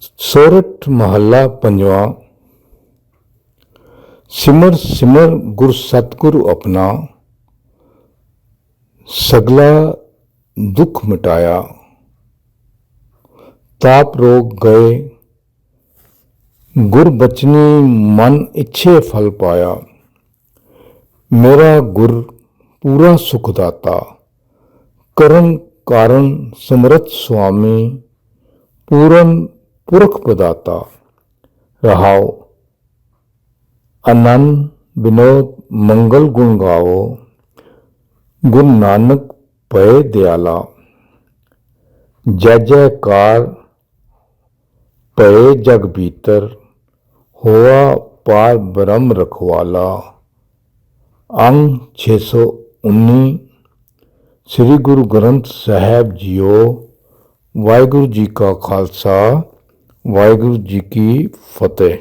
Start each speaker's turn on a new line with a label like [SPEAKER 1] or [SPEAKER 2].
[SPEAKER 1] सोरठ महला पंजवा। सिमर सिमर गुर सतगुरु अपना। सगला दुख मिटाया। ताप रोग गए। गुर बचनी मन इच्छे फल पाया। मेरा गुर पूरा सुखदाता। करण कारण समरथ स्वामी। पूरन ਪੁਰਖ ਪਦਾਤਾ ਰਹਾਉ ਆਨੰਦ ਵਿਨੋਦ ਮੰਗਲ ਗੁਣ ਗਾਓ ਗੁਰੂ ਨਾਨਕ ਪਏ ਦਿਆਲਾ। ਜੈ ਜੈਕਾਰ ਪਏ ਜਗ ਭੀਤਰ, ਹੋਆ ਪਾਰ ਬ੍ਰਹਮ ਰਖਵਾਲਾ। ਅੰਗ 619 ਸ੍ਰੀ ਗੁਰੂ ਗ੍ਰੰਥ ਸਾਹਿਬ ਜੀਓ, ਵਾਹਿਗੁਰੂ ਜੀ ਕਾ ਖਾਲਸਾ। ਵਾਹਿਗੁਰੂ ਜੀ ਕੀ ਫਤਿਹ।